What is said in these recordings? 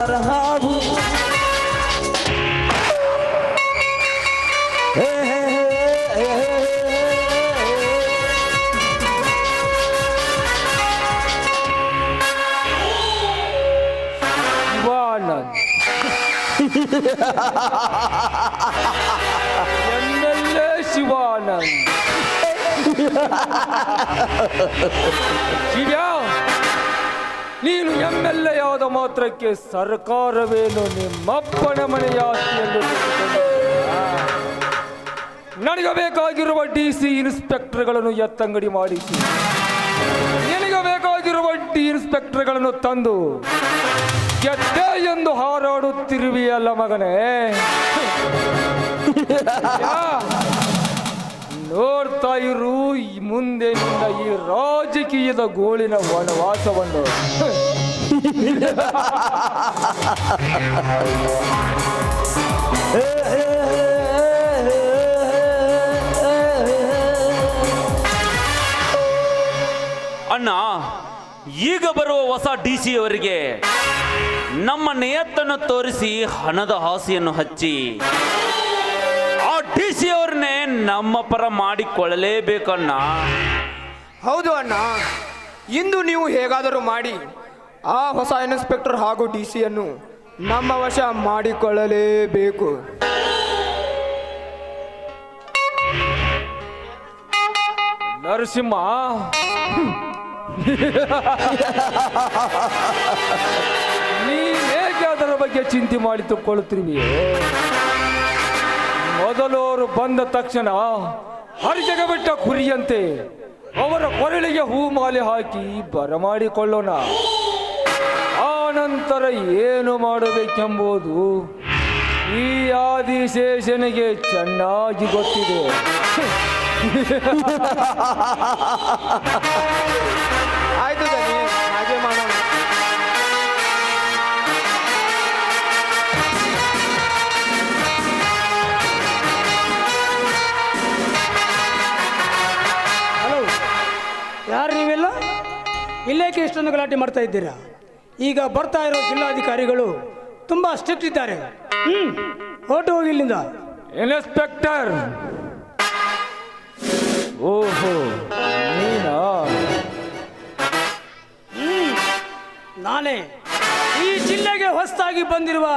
ಹಾಡು ಹೇ, ಹೇ, ಹೇ, ಹೇ, ಎಂ ಎಲ್ ಎ ಆದ ನೀನು ಮಾತ್ರಕ್ಕೆ ಸರ್ಕಾರವೇನು ನಿಮ್ಮಪ್ಪನ ಮನೆಯ ಆಸ್ತಿಯನ್ನು ತೆಗೆದುಕೊಂಡಿದೆಯಾ? ನನಗೆ ಬೇಕಾಗಿರುವ ಡಿ ಸಿ ಇನ್ಸ್ಪೆಕ್ಟರ್ಗಳನ್ನು ಎತ್ತಂಗಡಿ ಮಾಡಿಸಿ. ನಿನಗೆ ಬೇಕಾಗಿರುವ ಡಿ ಇನ್ಸ್ಪೆಕ್ಟರ್ಗಳನ್ನು ತಂದು ಗೆದ್ದೆ ಎಂದು ಹಾರಾಡುತ್ತಿರುವಿಯಲ್ಲ ಮಗನೇ. ನೋಡ್ತಾ ಇರು ಮುಂದೆ ನಿಂದ ಈ ರಾಜಕೀಯದ ಗೋಳಿನ ವನವಾಸವನ್ನು. ಅಣ್ಣ, ಈಗ ಬರುವ ಹೊಸ ಡಿ ಸಿ ಅವರಿಗೆ ನಮ್ಮ ನಿಯತ್ತನ್ನು ತೋರಿಸಿ ಹಣದ ಹಾಸಿಯನ್ನು ಹಚ್ಚಿ ಡಿ ಸಿ ಅವ್ರನ್ನೇ ನಮ್ಮ ಪರ ಮಾಡಿಕೊಳ್ಳಲೇಬೇಕಣ್ಣ. ಹೌದು ಅಣ್ಣ. ಇಂದು ನೀವು ಹೇಗಾದರೂ ಮಾಡಿ ಆ ಹೊಸ ಇನ್ಸ್ಪೆಕ್ಟರ್ ಹಾಗೂ ಡಿ ಸಿಯನ್ನು ನಮ್ಮ ವಶ ಮಾಡಿಕೊಳ್ಳಲೇಬೇಕು. ನರಸಿಂಹ. ನೀನೇಕೆ ಅದರ ಬಗ್ಗೆ ಚಿಂತೆ ಮೊದಲೋರು ಬಂದ ತಕ್ಷಣ ಹರಿಜಗ ಬಿಟ್ಟ ಕುರಿಯಂತೆ ಅವರ ಕೊರಳಿಗೆ ಹೂ ಮಾಲೆ ಹಾಕಿ ಬರಮಾಡಿಕೊಳ್ಳೋಣ. ಆ ನಂತರ ಏನು ಮಾಡಬೇಕೆಂಬುದು ಈ ಆದಿಶೇಷನಿಗೆ ಚೆನ್ನಾಗಿ ಗೊತ್ತಿದೆ. ಆಯ್ತು ಇಷ್ಟೊಂದು ಗಲಾಟೆ ಮಾಡ್ತಾ ಇದ್ದೀರಾ? ಈಗ ಬರ್ತಾ ಇರೋ ಜಿಲ್ಲಾಧಿಕಾರಿಗಳು ತುಂಬ ಸ್ಟ್ರಿಕ್ಟ್ ಇದ್ದಾರೆ. ಹ್ಞೂ ಹೊರಟು ಹೋಗಿ ಇಲ್ಲಿಂದ. ಇನ್ಸ್ಪೆಕ್ಟರ್! ಓಹೋ ನೀನಾ? ನಾನೇ ಈ ಜಿಲ್ಲೆಗೆ ಹೊಸದಾಗಿ ಬಂದಿರುವ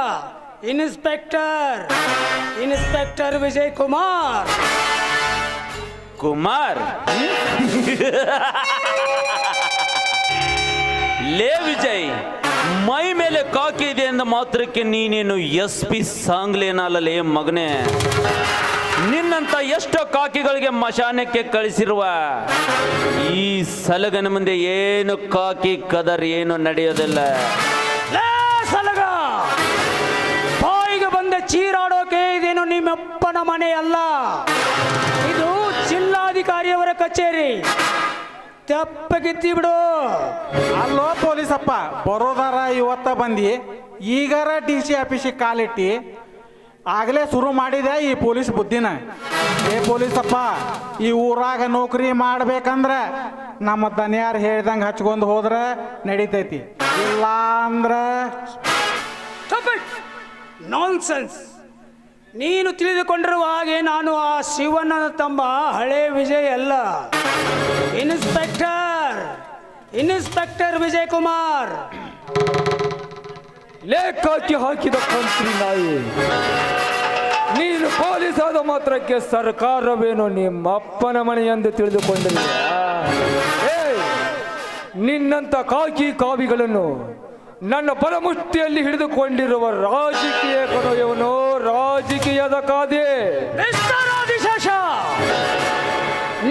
ಇನ್ಸ್ಪೆಕ್ಟರ್ ಇನ್ಸ್ಪೆಕ್ಟರ್ ವಿಜಯ್ ಕುಮಾರ್. ಕುಮಾರ್? ಲೇ ವಿಜಯ್, ಮೈ ಮೇಲೆ ಕಾಕಿ ಇದೆ ಎಂದ ಮಾತ್ರಕ್ಕೆ ನೀನೇನು ಎಸ್ ಪಿ ಸಾಂಗ್ಲೇನಲ್ಲಲೇ ಮಗನೇ. ನಿನ್ನಂತ ಎಷ್ಟೋ ಕಾಕಿಗಳಿಗೆ ಮಶಾನಕ್ಕೆ ಕಳಿಸಿರುವ ಈ ಸಲಗನ ಮುಂದೆ ಏನು ಕಾಕಿ ಕದರ್ ಏನು ನಡೆಯೋದಿಲ್ಲ. ಲೇ ಸಲಗ, ಬಾಯಿಗೆ ಬಂದ ಚೀರಾಡೋಕೆ ಇದೇನು ನಿಮ್ಮಪ್ಪನ ಮನೆ ಅಲ್ಲ ಇದು ಜಿಲ್ಲಾಧಿಕಾರಿಯವರ ಕಚೇರಿ. ತೆಪ್ಪಗಿತ್ತಿ ಬಿಡು. ಪೊಲೀಸಪ್ಪ ಬರೋದಾರ ಇವತ್ತ ಬಂದಿ ಈಗಾರ ಡಿ ಸಿ ಆಫೀಸಿಗೆ ಕಾಲಿಟ್ಟು. ಆಗಲೇ ಶುರು ಮಾಡಿದೆ ಈ ಪೊಲೀಸ್ ಬುದ್ಧಿನ. ಏ ಪೊಲೀಸಪ್ಪ, ಈ ಊರಾಗ ನೌಕರಿ ಮಾಡ್ಬೇಕಂದ್ರೆ ನಮ್ಮ ದನಿಯಾರು ಹೇಳ್ದಂಗೆ ಹಚ್ಕೊಂಡು ಹೋದ್ರೆ ನಡೀತೈತಿ. ಇಲ್ಲ ಅಂದ್ರೆ ನಾನ್ಸೆನ್ಸ್ ನೀನು ತಿಳಿದುಕೊಂಡಿರುವ ಹಾಗೆ ನಾನು ಆ ಶಿವಣ್ಣನ ತಮ್ಮ ಹಳೆ ವಿಜಯ ಅಲ್ಲ. ಇನ್ಸ್ಪೆಕ್ಟರ್ ಇನ್ಸ್ಪೆಕ್ಟರ್ ವಿಜಯ್ ಕುಮಾರ್ ಲೇಖಾಕಿ ಹಾಕಿದ ಕಂತ್ರಿ ನಾಯಿ. ನೀನು ಪೊಲೀಸ್ ಆದ ಮಾತ್ರಕ್ಕೆ ಸರ್ಕಾರವೇನು ನಿಮ್ಮ ಅಪ್ಪನ ಮನೆ ಎಂದು ತಿಳಿದುಕೊಂಡಿಲ್ಲ ನಿನ್ನಂತ ಕಾಕಿ ಕಾವಿಗಳನ್ನು ನನ್ನ ಪರಮುಷ್ಟಿಯಲ್ಲಿ ಹಿಡಿದುಕೊಂಡಿರುವ ರಾಜಕೀಯ ಕಣಯವನು ರಾಜಕೀಯದ ಕಾದೆ.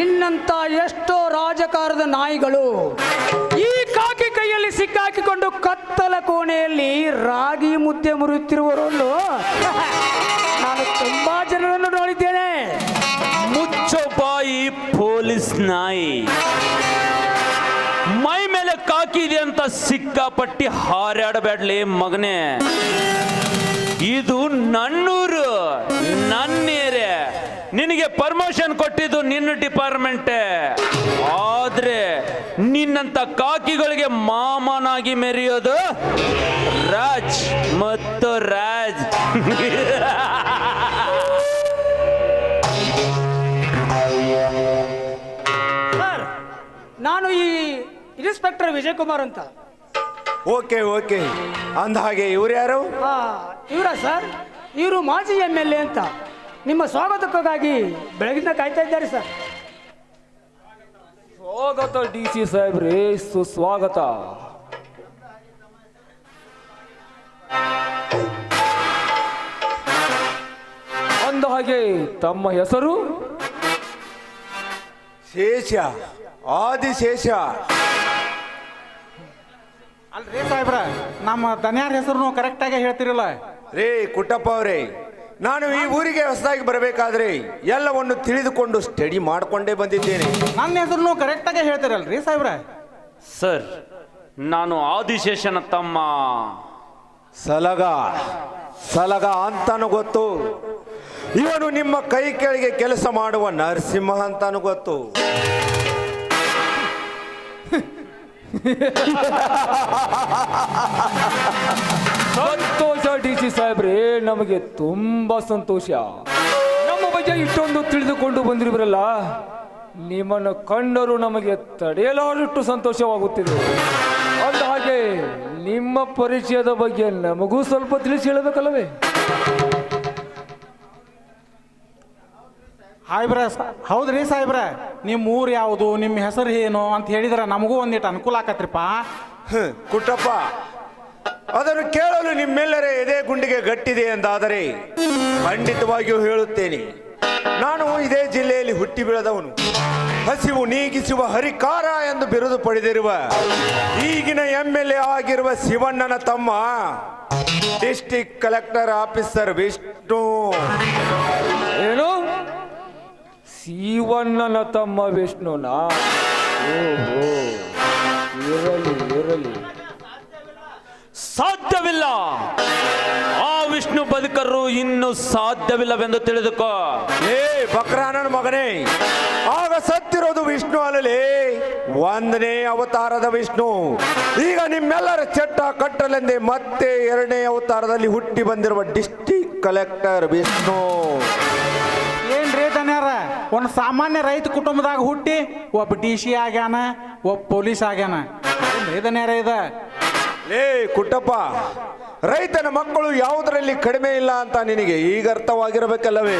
ನಿನ್ನಂತ ಎಷ್ಟೋ ರಾಜಕಾರದ ನಾಯಿಗಳು ಈ ಕಾಕಿ ಕೈಯಲ್ಲಿ ಸಿಕ್ಕಾಕಿಕೊಂಡು ಕತ್ತಲ ಕೋಣೆಯಲ್ಲಿ ರಾಗಿ ಮುದ್ದೆ ಮುರಿಯುತ್ತಿರುವವರನ್ನು ನಾನು ತುಂಬಾ ಜನರನ್ನು ನೋಡಿದ್ದೇನೆ. ಮುಚ್ಚೋ ಬಾಯಿ ಪೊಲೀಸ್ ನಾಯಿ. ಮೈ ಮೇಲೆ ಕಾಕಿದೆ ಅಂತ ಸಿಕ್ಕಾಪಟ್ಟಿ ಹಾರಾಡಬೇಡ್ಲಿ ಮಗನೇ. ಇದು ನನ್ನೂರು ನನ್ನ ಏರಿಯಾ ನಿನಗೆ ಪರ್ಮಿಷನ್ ಕೊಟ್ಟಿದ್ದು ನಿನ್ನ ಡಿಪಾರ್ಟ್ಮೆಂಟೇ ಆದ್ರೆ ನಿನ್ನಂತ ಕಾಕಿಗಳಿಗೆ ಮಾಮನಾಗಿ ಮೆರೆಯೋದು ರಾಜ್ ಮತ್ತು ರಾಜ್. ಸರ್ ನಾನು ಈ ಇನ್ಸ್ಪೆಕ್ಟರ್ ವಿಜಯ್ ಕುಮಾರ್ ಅಂತ. Okay okay. ಅಂದ ಹಾಗೆ ಇವ್ರು ಯಾರು? ಆ, ಇವರ ಸರ್ ಇವರು ಮಾಜಿ ಎಂ ಎಲ್ ಎ ಅಂತ. ನಿಮ್ಮ ಸ್ವಾಗತಕ್ಕಾಗಿ ಬೆಳಗಿಂದ ಕಾಯ್ತಾ ಇದ್ದಾರೆ ಸರ್. ಸ್ವಾಗತ ಡಿ ಸಿ ಸಾಹೇಬ್ರೇ ಸುಸ್ವಾಗತ. ಅಂದ ಹಾಗೆ ತಮ್ಮ ಹೆಸರು? ಶೇಷ ಆದಿಶೇಷ. ಅಲ್ರಿ ಸಾಹೇಬ್ರ ನಮ್ಮ ದನ್ಯಾರ ಹೆಸರು ಕರೆಕ್ಟಾಗಿ ಹೇಳ್ತಿರಲ್ಲ. ರೇ ಕುಟ್ಟಪ್ಪ ಅವರೇ ನಾನು ಈ ಊರಿಗೆ ಹೊಸದಾಗಿ ಬರಬೇಕಾದ್ರೆ ಎಲ್ಲವನ್ನು ತಿಳಿದುಕೊಂಡು ಸ್ಟಡಿ ಮಾಡಿಕೊಂಡೇ ಬಂದಿದ್ದೇನೆ. ನನ್ನ ಹೆಸರು ಕರೆಕ್ಟಾಗಿ ಹೇಳ್ತಾರಲ್ರಿ ಸಾಹೇಬ್ರ? ಸರ್ ನಾನು ಆದಿಶೇಷನ ತಮ್ಮ ಸಲಗ ಸಲಗ ಅಂತಾನು ಗೊತ್ತು. ಇವನು ನಿಮ್ಮ ಕೈ ಕೆಳಗೆ ಕೆಲಸ ಮಾಡುವ ನರಸಿಂಹ ಅಂತಾನು ಗೊತ್ತು. ಸಂತೋಷ ಡಿ ಸಿ ಸಾಹೇಬ್ರೇ ನಮಗೆ ತುಂಬಾ ಸಂತೋಷ. ನಮ್ಮ ಬಗ್ಗೆ ಇಷ್ಟೊಂದು ತಿಳಿದುಕೊಂಡು ಬಂದಿರಲ್ಲ ನಿಮ್ಮನ್ನು ಕಂಡರು ನಮಗೆ ತಡೆಯಲಾರಷ್ಟು ಸಂತೋಷವಾಗುತ್ತಿದೆ. ಅಂದ ಹಾಗೆ ನಿಮ್ಮ ಪರಿಚಯದ ಬಗ್ಗೆ ನಮಗೂ ಸ್ವಲ್ಪ ತಿಳಿಸಿ ಹೇಳಬೇಕಲ್ಲವೇ? ಸಾಹೇಬ್ರ ಹೌದ್ರಿ ಸಾಹೇಬ್ರ ನಿಮ್ಮ ಊರು ಯಾವುದು ನಿಮ್ಮ ಹೆಸರು ಏನು ಅಂತ ಹೇಳಿದ್ರೆ ನಮಗೂ ಒಂದಿಟ್ಟು ಅನುಕೂಲ ಆಕತ್ರಿಪ್ಪ. ಕುಟ್ಟಪ್ಪ. ಅದನ್ನು ಕೇಳಲು ನಿಮ್ಮೆಲ್ಲರ ಎದೆ ಗುಂಡಿಗೆ ಗಟ್ಟಿದೆ ಎಂದಾದರೆ ಖಂಡಿತವಾಗಿಯೂ ಹೇಳುತ್ತೇನೆ. ನಾನು ಇದೇ ಜಿಲ್ಲೆಯಲ್ಲಿ ಹುಟ್ಟಿ ಬೆಳೆದವನು. ಹಸಿವು ನೀಗಿಸುವ ಹರಿಕಾರ ಎಂದು ಬಿರುದು ಪಡೆದಿರುವ ಈಗಿನ ಎಂ ಎಲ್ ಎ ಆಗಿರುವ ಶಿವಣ್ಣನ ತಮ್ಮ ಡಿಸ್ಟಿಕ್ ಕಲೆಕ್ಟರ್ ಆಫೀಸರ್ ವಿಷ್ಣು. ಏನು? ಶಿವಣ್ಣನ ತಮ್ಮ ವಿಷ್ಣುನಾ? ಓಹೋ. ಬದುಕರು ಇನ್ನು ಸಾಧ್ಯವಿಲ್ಲವೆಂದು ತಿಳಿದುಕೋ. ಏ ಬಕ್ರಾನನ ಮಗನೇ ಆಗ ಸತ್ತಿರೋದು ವಿಷ್ಣು ಅಲ್ಲಲಿ? ಒಂದನೇ ಅವತಾರದ ವಿಷ್ಣು. ಈಗ ನಿಮ್ಮೆಲ್ಲರ ಚಟ್ಟ ಕಟ್ಟಲೆಂದೇ ಮತ್ತೆ ಎರಡನೇ ಅವತಾರದಲ್ಲಿ ಹುಟ್ಟಿ ಬಂದಿರುವ ಡಿಸ್ಟಿಕ್ ಕಲೆಕ್ಟರ್ ವಿಷ್ಣು. ಏನ್ರಿ ದನ್ಯಾರ ಒಂದು ಸಾಮಾನ್ಯ ರೈತ ಕುಟುಂಬದಾಗ ಹುಟ್ಟಿ ಒಬ್ಬ ಡಿ ಸಿ ಆಗ್ಯಾನ ಒಬ್ಬ ಪೊಲೀಸ್ ಆಗ್ಯಾನ. ಏನ್ರಿ ದನ್ಯಾರ ಇದ? ಲೇ ಕುಟ್ಟಪ್ಪ ರೈತನ ಮಕ್ಕಳು ಯಾವುದರಲ್ಲಿ ಕಡಿಮೆ ಇಲ್ಲ ಅಂತ ನಿನಗೆ ಈಗ ಅರ್ಥವಾಗಿರಬೇಕಲ್ಲವೇ?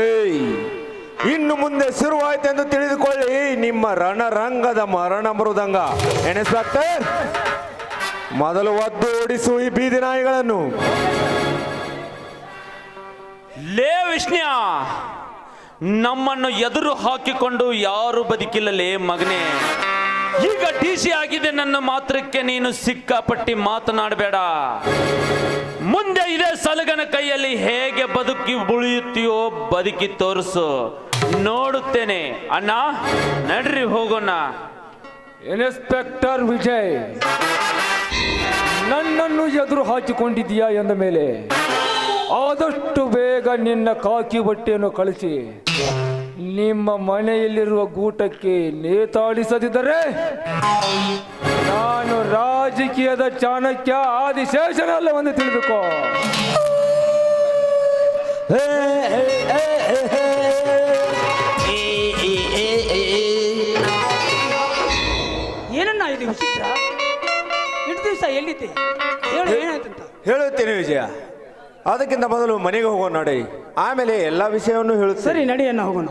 ಏಯ್, ಇನ್ನು ಮುಂದೆ ಶುರುವಾಯ್ತೆಂದು ತಿಳಿದುಕೊಳ್ಳಿ. ನಿಮ್ಮ ರಣರಂಗದ ಮರಣ ಮೃದಂಗ. ಇನ್ಸ್ಪೆಕ್ಟರ್ ಮೊದಲು ಒದ್ದು ಓಡಿಸು ಈ ಬೀದಿ ನಾಯಿಗಳನ್ನು. ಲೇ ವಿಷ್ಣ್ಯ, ನಮ್ಮನ್ನು ಎದುರು ಹಾಕಿಕೊಂಡು ಯಾರು ಬದುಕಿಲ್ಲಲೇ ಮಗನೇ. ಈಗ ಟಿ ಸಿ ಆಗಿದೆ, ನನ್ನ ಮಾತ್ರಕ್ಕೆ ನೀನು ಸಿಕ್ಕಾಪಟ್ಟಿ ಮಾತನಾಡಬೇಡ. ಮುಂದೆ ಇದೇ ಸಲಗನ ಕೈಯಲ್ಲಿ ಹೇಗೆ ಬದುಕಿ ಉಳಿಯುತ್ತೀಯೋ ಬದುಕಿ ತೋರಿಸು. ನೋಡುತ್ತೇನೆ. ಅಣ್ಣ, ನಡ್ರಿ ಹೋಗೋಣ. ಇನ್ಸ್ಪೆಕ್ಟರ್ ವಿಜಯ್ ನನ್ನನ್ನು ಎದುರು ಹಾಕಿಕೊಂಡಿದ್ದೀಯಾ ಎಂದ ಮೇಲೆ ಆದಷ್ಟು ಬೇಗ ನಿನ್ನ ಕಾಕಿ ಬಟ್ಟೆಯನ್ನು ಕಳಿಸಿ. ನಿಮ್ಮ ಮನೆಯಲ್ಲಿರುವ ಗೂಟಕ್ಕೆ ನೇತಾಡಿಸದಿದ್ದರೆ ನಾನು ರಾಜಕೀಯದ ಚಾಣಕ್ಯ ಆದಿಶೇಷನಲ್ಲ ಒಂದು ತಿಳಿದುಕೋ. ಏನನ್ನ ಇದು ವಿಚಿತ್ರ? ಇಷ್ಟು ದಿವಸ ಎಲ್ಲಿದ್ದೆ? ಹೇಳು ಏನಾಯ್ತಂತ? ಹೇಳುತ್ತೇನೆ ವಿಜಯ. ಅದಕ್ಕಿಂತ ಮೊದಲು ಮನೆಗೆ ಹೋಗೋಣ ನೋಡಿ. ಆಮೇಲೆ ಎಲ್ಲ ವಿಷಯವನ್ನು ಹೇಳುತ್ತೆ ಸರಿ ನಡಿಯನ್ನ ಹೋಗೋಣ.